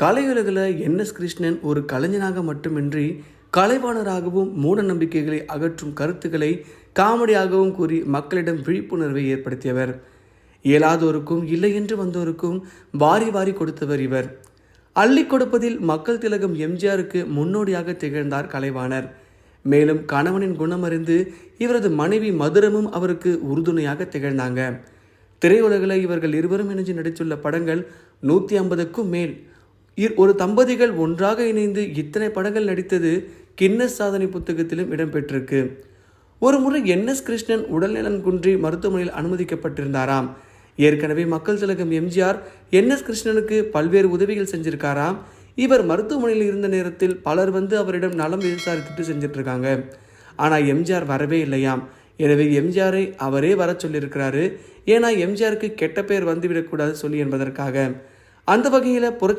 கலையுலகில் NS Krishnan ஒரு கலைஞனாக மட்டுமின்றி கலைவாணராகவும் மூட நம்பிக்கைகளை அகற்றும் கருத்துக்களை காமெடியாகவும் கூறி மக்களிடம் விழிப்புணர்வை ஏற்படுத்தியவர். இயலாதோருக்கும் இல்லை என்று வந்தோருக்கும் வாரி வாரி கொடுத்தவர் இவர். அள்ளி கொடுப்பதில் மக்கள் திலகம் எம்ஜிஆருக்கு முன்னோடியாக திகழ்ந்தார் கலைவாணர். மேலும் கணவனின் குணமறிந்து இவரது மனைவி மதுரமும் அவருக்கு உறுதுணையாக திகழ்ந்தாங்க. திரையுலகில் இவர்கள் இருவரும் இணைஞ்சு நடித்துள்ள படங்கள் நூற்றி ஐம்பதுக்கும் மேல் ஒரு தம்பதிகள் ஒன்றாக இணைந்து இத்தனை படங்கள் நடித்தது கின்னஸ் சாதனை புத்தகத்திலும் இடம்பெற்றிருக்கு. ஒரு முறை என் எஸ் கிருஷ்ணன் உடல்நலம் குன்றி மருத்துவமனையில் அனுமதிக்கப்பட்டிருந்தாராம். ஏற்கனவே மக்கள் திலகம் எம்ஜிஆர் என்எஸ் கிருஷ்ணனுக்கு பல்வேறு உதவிகள் செஞ்சிருக்காராம். இவர் மருத்துவமனையில் இருந்த நேரத்தில் பலர் வந்து அவரிடம் நலம் விசாரித்துட்டு செஞ்சுட்டு இருக்காங்க ஆனால் எம்ஜிஆர் வரவே இல்லையாம். எனவே எம்ஜிஆரை அவரே வர சொல்லியிருக்கிறாரு. ஏன்னா எம்ஜிஆருக்கு கெட்ட பெயர் வந்துவிடக்கூடாது சொல்லி என்பதற்காக. அந்த வகையில் புரட்சி